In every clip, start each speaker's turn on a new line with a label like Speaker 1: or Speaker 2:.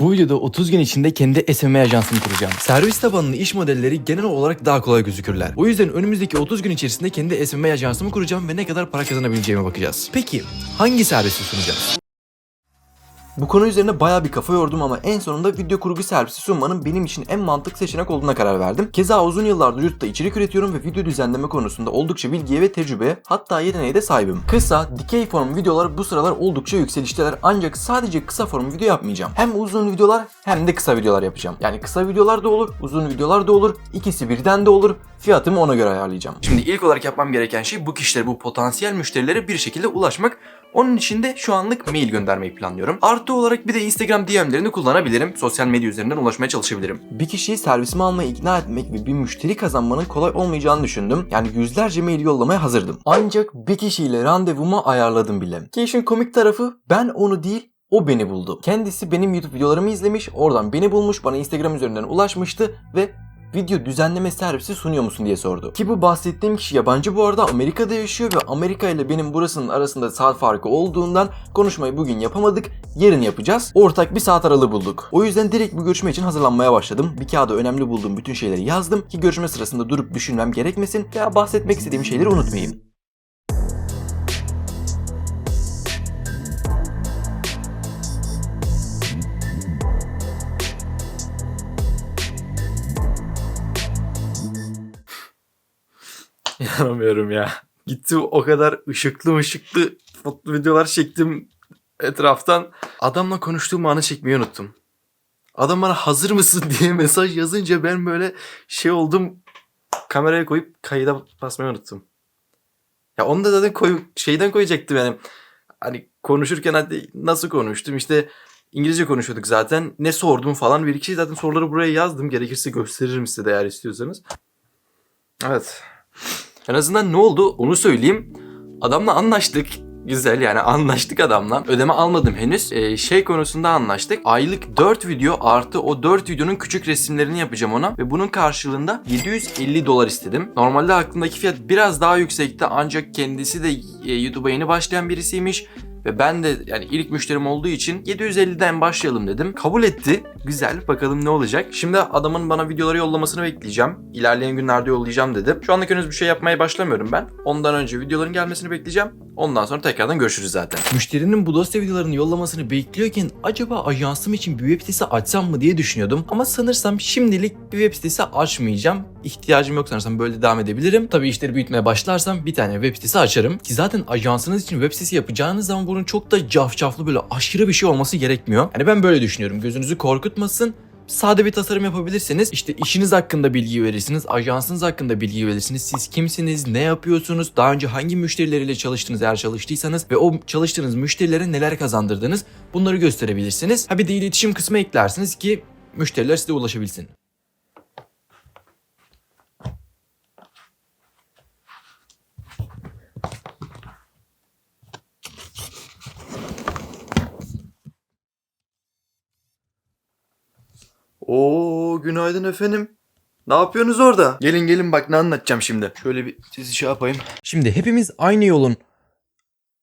Speaker 1: Bu videoda 30 gün içinde kendi SMM ajansımı kuracağım. Servis tabanlı iş modelleri genel olarak daha kolay gözükürler. O yüzden önümüzdeki 30 gün içerisinde kendi SMM ajansımı kuracağım ve ne kadar para kazanabileceğime bakacağız. Peki hangi servisi sunacağız? Bu konu üzerine bayağı bir kafa yordum ama en sonunda video kurgu servisi sunmanın benim için en mantıklı seçenek olduğuna karar verdim. Keza uzun yıllardır YouTube'da içerik üretiyorum ve video düzenleme konusunda oldukça bilgiye ve tecrübeye hatta yeteneğe de sahibim. Kısa, dikey form videolar bu sıralar oldukça yükselişteler ancak sadece kısa form video yapmayacağım. Hem uzun videolar hem de kısa videolar yapacağım. Yani kısa videolar da olur, uzun videolar da olur, ikisi birden de olur. Fiyatımı ona göre ayarlayacağım. Şimdi ilk olarak yapmam gereken şey bu kişilere, bu potansiyel müşterilere bir şekilde ulaşmak. Onun için de şu anlık mail göndermeyi planlıyorum. Artı olarak bir de Instagram DM'lerini kullanabilirim. Sosyal medya üzerinden ulaşmaya çalışabilirim. Bir kişiyi servisime almaya ikna etmek ve bir müşteri kazanmanın kolay olmayacağını düşündüm. Yani yüzlerce mail yollamaya hazırdım. Ancak bir kişiyle randevumu ayarladım bile. Ki işin komik tarafı ben onu değil o beni buldu. Kendisi benim YouTube videolarımı izlemiş, oradan beni bulmuş, bana Instagram üzerinden ulaşmıştı ve video düzenleme servisi sunuyor musun diye sordu. Ki bu bahsettiğim kişi yabancı bu arada Amerika'da yaşıyor ve Amerika ile benim burasının arasında saat farkı olduğundan konuşmayı bugün yapamadık. Yarın yapacağız. Ortak bir saat aralığı bulduk. O yüzden direkt bir görüşme için hazırlanmaya başladım. Bir kağıda önemli bulduğum bütün şeyleri yazdım ki görüşme sırasında durup düşünmem gerekmesin veya bahsetmek istediğim şeyleri unutmayayım.
Speaker 2: İnanamıyorum ya. Gitti o kadar ışıklı ışıklı mutlu videolar çektim etraftan. Adamla konuştuğum anı çekmeyi unuttum. Adam bana hazır mısın diye mesaj yazınca ben böyle şey oldum. Kameraya koyup kayıda basmayı unuttum. Ya onu da zaten koy, şeyden koyacaktım yani. Hani konuşurken hadi nasıl konuştum işte İngilizce konuşuyorduk zaten. Ne sordum falan bir iki şey zaten soruları buraya yazdım. Gerekirse gösteririm size de eğer istiyorsanız. Evet. En azından ne oldu onu söyleyeyim. Adamla anlaştık. Güzel yani anlaştık adamla. Ödeme almadım henüz. Ee, şey konusunda anlaştık. Aylık 4 video artı o 4 videonun küçük resimlerini yapacağım ona. Ve bunun karşılığında 750 dolar istedim. Normalde aklımdaki fiyat biraz daha yüksekti. Ancak kendisi de e, YouTube'a yeni başlayan birisiymiş. Ve ben de yani ilk müşterim olduğu için 750'den başlayalım dedim. Kabul etti. Güzel bakalım ne olacak. Şimdi adamın bana videoları yollamasını bekleyeceğim. İlerleyen günlerde yollayacağım dedim. Şu anlık henüz bir şey yapmaya başlamıyorum ben. Ondan önce videoların gelmesini bekleyeceğim. Ondan sonra tekrardan görüşürüz zaten.
Speaker 1: Müşterinin bu dosya videolarını yollamasını bekliyorken acaba ajansım için bir web sitesi açsam mı diye düşünüyordum. Ama sanırsam şimdilik bir web sitesi açmayacağım. İhtiyacım yok sanırsam böyle devam edebilirim. Tabii işleri büyütmeye başlarsam bir tane web sitesi açarım. Ki zaten ajansınız için web sitesi yapacağınız zaman bunun çok da cafcaflı böyle aşırı bir şey olması gerekmiyor. Yani ben böyle düşünüyorum. Gözünüzü korkutmasın. Sade bir tasarım yapabilirsiniz. İşte işiniz hakkında bilgi verirsiniz, ajansınız hakkında bilgi verirsiniz. Siz kimsiniz, ne yapıyorsunuz, daha önce hangi müşterileriyle çalıştınız eğer çalıştıysanız ve o çalıştığınız müşterilere neler kazandırdınız bunları gösterebilirsiniz. Ha bir de iletişim kısmı eklersiniz ki müşteriler size ulaşabilsin.
Speaker 2: Oo günaydın efendim. Ne yapıyorsunuz orada? Gelin gelin bak ne anlatacağım şimdi. Şöyle bir sizi şey yapayım.
Speaker 1: Şimdi hepimiz aynı yolun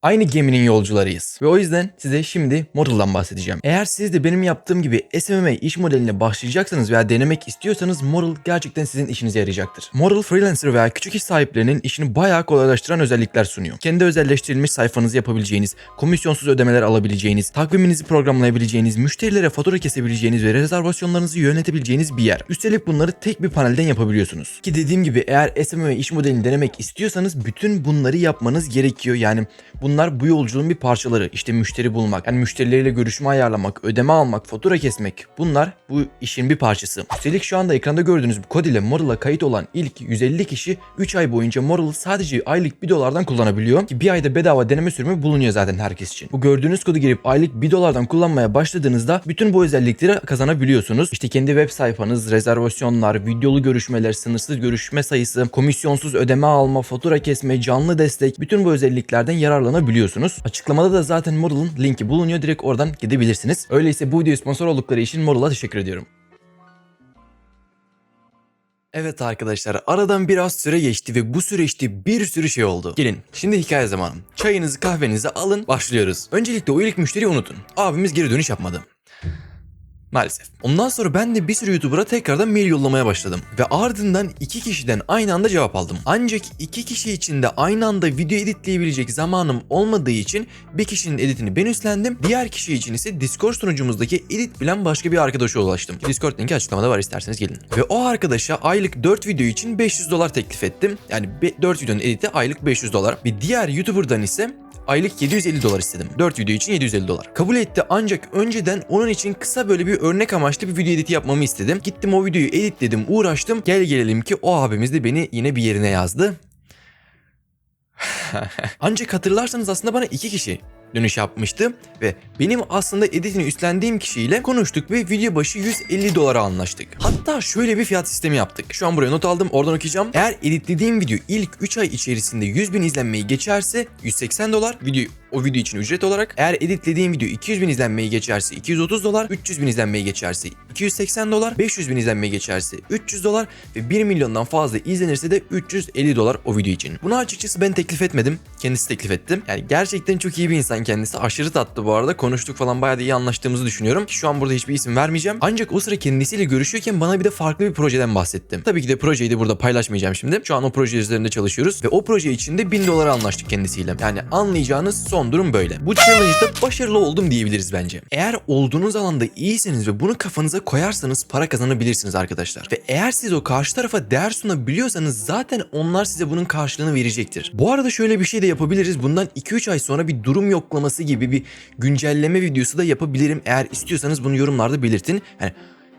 Speaker 1: Aynı geminin yolcularıyız. Ve o yüzden size şimdi Model'dan bahsedeceğim. Eğer siz de benim yaptığım gibi SMM iş modeline başlayacaksanız veya denemek istiyorsanız Model gerçekten sizin işinize yarayacaktır. Model freelancer veya küçük iş sahiplerinin işini bayağı kolaylaştıran özellikler sunuyor. Kendi özelleştirilmiş sayfanızı yapabileceğiniz, komisyonsuz ödemeler alabileceğiniz, takviminizi programlayabileceğiniz, müşterilere fatura kesebileceğiniz ve rezervasyonlarınızı yönetebileceğiniz bir yer. Üstelik bunları tek bir panelden yapabiliyorsunuz. Ki dediğim gibi eğer SMM iş modelini denemek istiyorsanız bütün bunları yapmanız gerekiyor. Yani Bunlar bu yolculuğun bir parçaları. İşte müşteri bulmak, yani müşterileriyle görüşme ayarlamak, ödeme almak, fatura kesmek. Bunlar bu işin bir parçası. Üstelik şu anda ekranda gördüğünüz bu kod ile Model'a kayıt olan ilk 150 kişi 3 ay boyunca Model'ı sadece aylık 1 dolardan kullanabiliyor. Ki bir ayda bedava deneme sürümü bulunuyor zaten herkes için. Bu gördüğünüz kodu girip aylık 1 dolardan kullanmaya başladığınızda bütün bu özellikleri kazanabiliyorsunuz. İşte kendi web sayfanız, rezervasyonlar, videolu görüşmeler, sınırsız görüşme sayısı, komisyonsuz ödeme alma, fatura kesme, canlı destek bütün bu özelliklerden yararlanabiliyorsunuz. Açıklamada da zaten Model'ın linki bulunuyor. Direkt oradan gidebilirsiniz. Öyleyse bu videoyu sponsor oldukları için Model'a teşekkür ediyorum. Evet arkadaşlar aradan biraz süre geçti ve bu süreçte bir sürü şey oldu. Gelin şimdi hikaye zamanı. Çayınızı kahvenizi alın başlıyoruz. Öncelikle o ilk müşteriyi unutun. Abimiz geri dönüş yapmadı. Maalesef. Ondan sonra ben de bir sürü YouTuber'a tekrardan mail yollamaya başladım. Ve ardından iki kişiden aynı anda cevap aldım. Ancak iki kişi için de aynı anda video editleyebilecek zamanım olmadığı için bir kişinin editini ben üstlendim. Diğer kişi için ise Discord sunucumuzdaki edit bilen başka bir arkadaşa ulaştım. Discord linki açıklamada var isterseniz gelin. Ve o arkadaşa aylık 4 video için 500 dolar teklif ettim. Yani 4 videonun editi aylık 500 dolar. Bir diğer YouTuber'dan ise Aylık 750 dolar istedim. 4 video için 750 dolar. Kabul etti ancak önceden onun için kısa böyle bir örnek amaçlı bir video editi yapmamı istedim. Gittim o videoyu editledim, uğraştım. Gel gelelim ki o abimiz de beni yine bir yerine yazdı. ancak hatırlarsanız aslında bana iki kişi dönüş yapmıştı ve benim aslında editini üstlendiğim kişiyle konuştuk ve video başı 150 dolara anlaştık. Hatta şöyle bir fiyat sistemi yaptık. Şu an buraya not aldım oradan okuyacağım. Eğer editlediğim video ilk 3 ay içerisinde 100 bin izlenmeyi geçerse 180 dolar video o video için ücret olarak. Eğer editlediğim video 200 bin izlenmeyi geçerse 230 dolar, 300 bin izlenmeyi geçerse 280 dolar, 500 bin izlenmeyi geçerse 300 dolar ve 1 milyondan fazla izlenirse de 350 dolar o video için. Bunu açıkçası ben teklif etmedim. Kendisi teklif etti. Yani gerçekten çok iyi bir insan kendisi. Aşırı tatlı bu arada. Konuştuk falan bayağı da iyi anlaştığımızı düşünüyorum. Şu an burada hiçbir isim vermeyeceğim. Ancak o sıra kendisiyle görüşüyorken bana bir de farklı bir projeden bahsettim. Tabii ki de projeyi de burada paylaşmayacağım şimdi. Şu an o proje üzerinde çalışıyoruz ve o proje için de 1000 dolara anlaştık kendisiyle. Yani anlayacağınız son durum böyle. Bu challenge'da başarılı oldum diyebiliriz bence. Eğer olduğunuz alanda iyiseniz ve bunu kafanıza koyarsanız para kazanabilirsiniz arkadaşlar. Ve eğer siz o karşı tarafa değer sunabiliyorsanız zaten onlar size bunun karşılığını verecektir. Bu arada şöyle bir şey de yapabiliriz. Bundan 2-3 ay sonra bir durum yoklaması gibi bir güncelleme videosu da yapabilirim. Eğer istiyorsanız bunu yorumlarda belirtin. Yani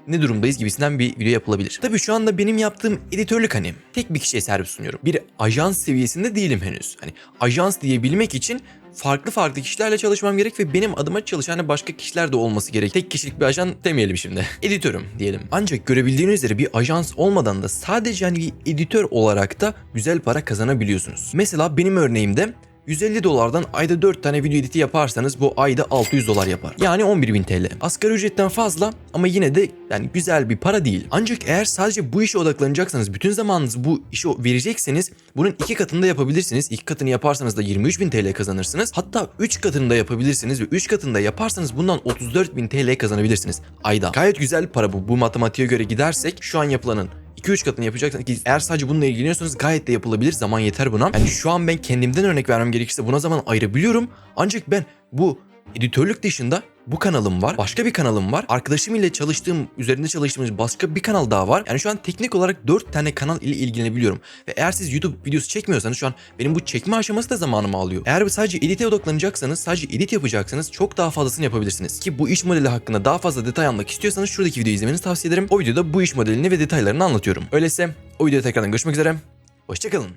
Speaker 1: ne durumdayız gibisinden bir video yapılabilir. Tabii şu anda benim yaptığım editörlük hani tek bir kişiye servis sunuyorum. Bir ajans seviyesinde değilim henüz. Hani ajans diyebilmek için farklı farklı kişilerle çalışmam gerek ve benim adıma çalışan başka kişiler de olması gerek. Tek kişilik bir ajan demeyelim şimdi. Editörüm diyelim. Ancak görebildiğiniz üzere bir ajans olmadan da sadece hani bir editör olarak da güzel para kazanabiliyorsunuz. Mesela benim örneğimde 150 dolardan ayda 4 tane video editi yaparsanız bu ayda 600 dolar yapar. Yani 11.000 TL. Asgari ücretten fazla ama yine de yani güzel bir para değil. Ancak eğer sadece bu işe odaklanacaksanız, bütün zamanınızı bu işe verecekseniz bunun iki katını da yapabilirsiniz. İki katını yaparsanız da 23.000 TL kazanırsınız. Hatta 3 katını da yapabilirsiniz ve 3 katını da yaparsanız bundan 34.000 TL kazanabilirsiniz ayda. Gayet güzel para bu. Bu matematiğe göre gidersek şu an yapılanın 2-3 katını yapacaksınız ki eğer sadece bununla ilgileniyorsanız gayet de yapılabilir. Zaman yeter buna. Yani şu an ben kendimden örnek vermem gerekirse buna zaman ayırabiliyorum. Ancak ben bu editörlük dışında bu kanalım var. Başka bir kanalım var. Arkadaşım ile çalıştığım, üzerinde çalıştığımız başka bir kanal daha var. Yani şu an teknik olarak 4 tane kanal ile ilgilenebiliyorum. Ve eğer siz YouTube videosu çekmiyorsanız şu an benim bu çekme aşaması da zamanımı alıyor. Eğer sadece edite odaklanacaksanız, sadece edit yapacaksanız çok daha fazlasını yapabilirsiniz. Ki bu iş modeli hakkında daha fazla detay almak istiyorsanız şuradaki videoyu izlemenizi tavsiye ederim. O videoda bu iş modelini ve detaylarını anlatıyorum. Öyleyse o videoda tekrardan görüşmek üzere. Hoşçakalın.